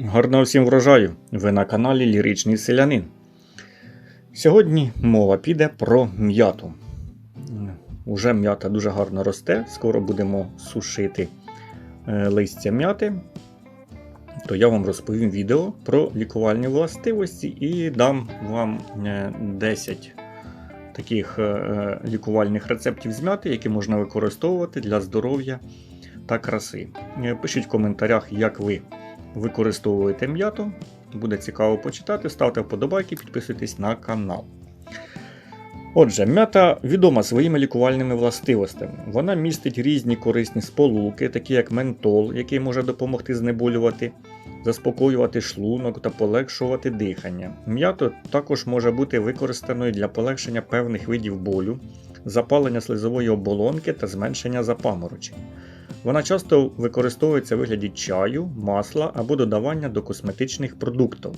Гарного всім врожаю! Ви на каналі Ліричний Селянин. Сьогодні мова піде про м'яту. Уже м'ята дуже гарно росте, скоро будемо сушити е, листя м'яти. То я вам розповім відео про лікувальні властивості і дам вам е, 10 таких е, лікувальних рецептів з м'яти, які можна використовувати для здоров'я та краси. Е, Пишіть в коментарях, як ви використовуєте м'яту. Буде цікаво почитати. Ставте вподобайки, підписуйтесь на канал. Отже, м'ята відома своїми лікувальними властивостями. Вона містить різні корисні сполуки, такі як ментол, який може допомогти знеболювати, заспокоювати шлунок та полегшувати дихання. М'ято також може бути використаною для полегшення певних видів болю, запалення слизової оболонки та зменшення запаморочень. Вона часто використовується в вигляді чаю, масла або додавання до косметичних продуктів.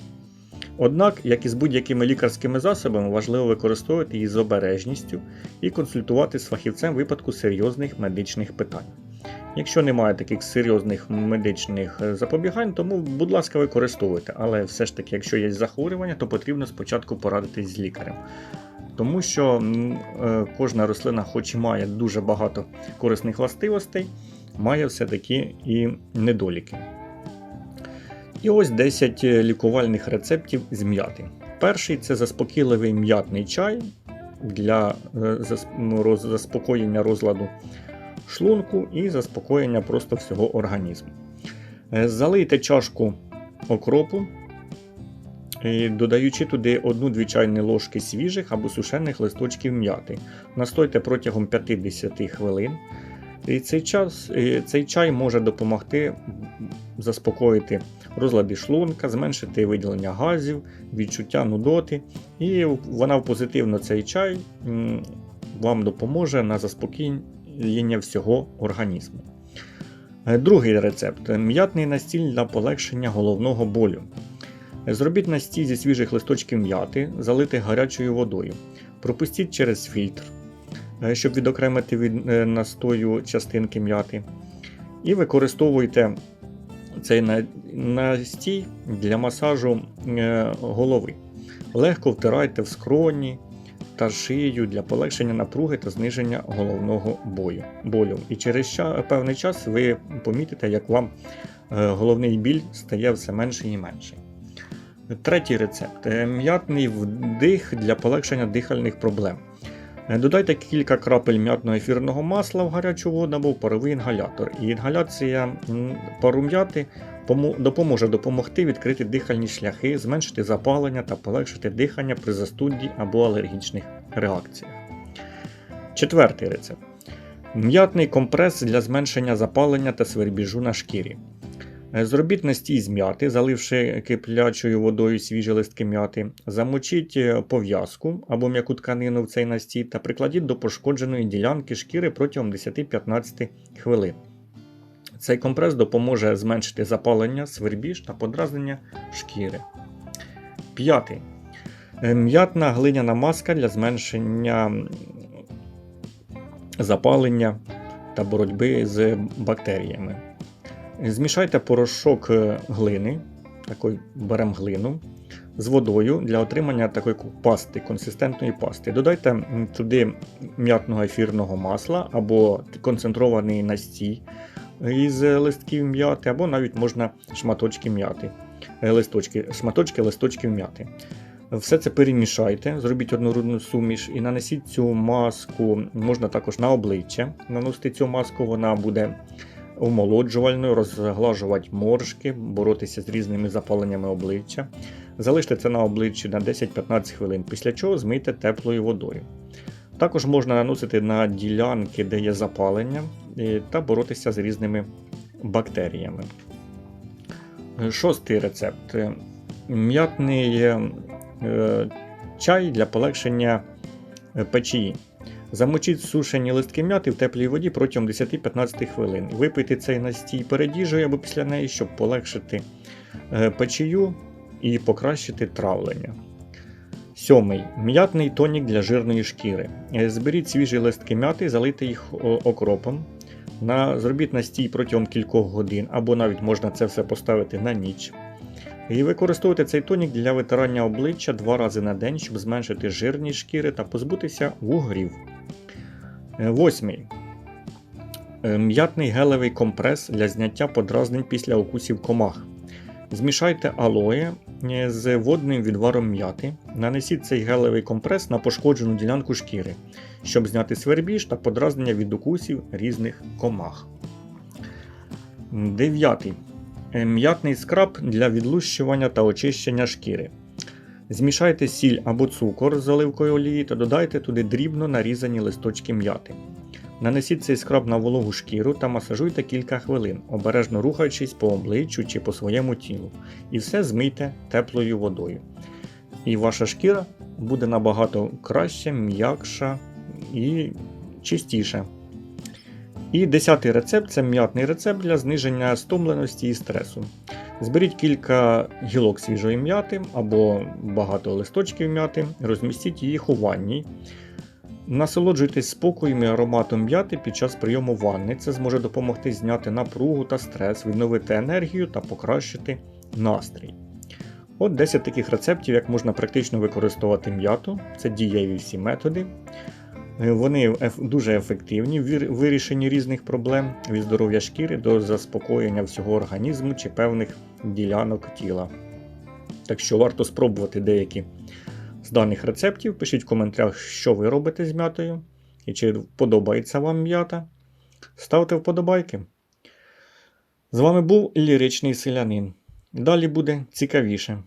Однак, як і з будь-якими лікарськими засобами, важливо використовувати її з обережністю і консультувати з фахівцем в випадку серйозних медичних питань. Якщо немає таких серйозних медичних е, запобігань, тому, будь ласка, використовуйте. Але все ж таки, якщо є захворювання, то потрібно спочатку порадитись з лікарем. Тому що е, кожна рослина, хоч і має дуже багато корисних властивостей, має все-таки і недоліки. І ось 10 лікувальних рецептів з м'яти. Перший це заспокійливий м'ятний чай для е, ну, заспокоєння розладу шлунку і заспокоєння просто всього організму. Е, Залийте чашку окропу, додаючи туди 1-2 чайні ложки свіжих або сушених листочків м'яти. Настойте протягом 50 хвилин. І цей, час, цей чай може допомогти заспокоїти розлади шлунка, зменшити виділення газів, відчуття нудоти. І вона в позитивно цей чай вам допоможе на заспокоєння всього організму. Е, Другий рецепт м'ятний настіль для полегшення головного болю. Зробіть настій зі свіжих листочків м'яти, залити гарячою водою. Пропустіть через фільтр, щоб відокремити від е, настою частинки м'яти. І використовуйте цей настій для масажу е, голови. Легко втирайте в скроні та шию для полегшення напруги та зниження головного бою, болю. І через певний час ви помітите, як вам е, головний біль стає все менше і менше. Третій рецепт Е, м'ятний вдих для полегшення дихальних проблем. Е, Додайте кілька крапель м'ятного ефірного масла в гарячу воду або в паровий інгалятор. І інгаляція пару м'яти допоможе допомогти відкрити дихальні шляхи, зменшити запалення та полегшити дихання при застуді або алергічних реакціях. Четвертий рецепт. М'ятний компрес для зменшення запалення та свербіжу на шкірі. Е, Зробіть настій з м'яти, заливши киплячою водою свіжі листки м'яти. Замочіть е, пов'язку або м'яку тканину в цей настій та прикладіть до пошкодженої ділянки шкіри протягом 10-15 хвилин. Цей компрес допоможе зменшити запалення, свербіж та подразнення шкіри. П'ятий. Е, М'ятна глиняна маска для зменшення запалення та боротьби з бактеріями. Змішайте порошок е, глини, такої беремо глину, з водою для отримання такої пасти, консистентної пасти. Додайте туди м'ятного ефірного масла або концентрований настій із листків м'яти, або навіть можна шматочки м'яти, е, листочки, шматочки листочків м'яти. Все це перемішайте, зробіть однородну суміш і нанесіть цю маску, можна також на обличчя. Наносити цю маску, вона буде омолоджувальною, розглажувати моршки, боротися з різними запаленнями обличчя. Залиште це на обличчі на 10-15 хвилин, після чого змийте теплою водою. Також можна наносити на ділянки, де є запалення, та боротися з різними бактеріями. Шостий рецепт. М'ятний е, чай для полегшення печії. Замочіть сушені листки м'яти в теплій воді протягом 10-15 хвилин. Випийте цей настій перед їжею або після неї, щоб полегшити е, печію і покращити травлення. Сьомий. М'ятний тонік для жирної шкіри. Е, Зберіть свіжі листки м'яти, залийте їх окропом. На, зробіть настій протягом кількох годин, або навіть можна це все поставити на ніч. І використовуйте цей тонік для витирання обличчя два рази на день, щоб зменшити жирність шкіри та позбутися вугрів. Е, Восьмий. Е, М'ятний гелевий компрес для зняття подразнень після укусів комах. Змішайте алоє е, з водним відваром м'яти. Нанесіть цей гелевий компрес на пошкоджену ділянку шкіри, щоб зняти свербіж та подразнення від укусів різних комах. Дев'ятий. Е, М'ятний скраб для відлущування та очищення шкіри. Змішайте сіль або цукор з оливкою олії та додайте туди дрібно нарізані листочки м'яти. Нанесіть цей скраб на вологу шкіру та масажуйте кілька хвилин, обережно рухаючись по обличчю чи по своєму тілу. І все змийте теплою водою. І ваша шкіра буде набагато краще, м'якша і чистіша. І десятий рецепт це м'ятний рецепт для зниження стомленості і стресу. Зберіть кілька гілок свіжої м'яти або багато листочків м'яти, розмістіть їх у ванні. Насолоджуйтесь спокоєм і ароматом м'яти під час прийому ванни. Це зможе допомогти зняти напругу та стрес, відновити енергію та покращити настрій. От 10 таких рецептів, як можна практично використовувати м'яту. Це дієві всі методи. Е, Вони дуже ефективні в вирішенні різних проблем від здоров'я шкіри до заспокоєння всього організму чи певних ділянок тіла. Так що варто спробувати деякі з даних рецептів. Пишіть в коментарях, що ви робите з м'ятою і чи подобається вам м'ята. Ставте вподобайки. З вами був ліричний селянин. Далі буде цікавіше.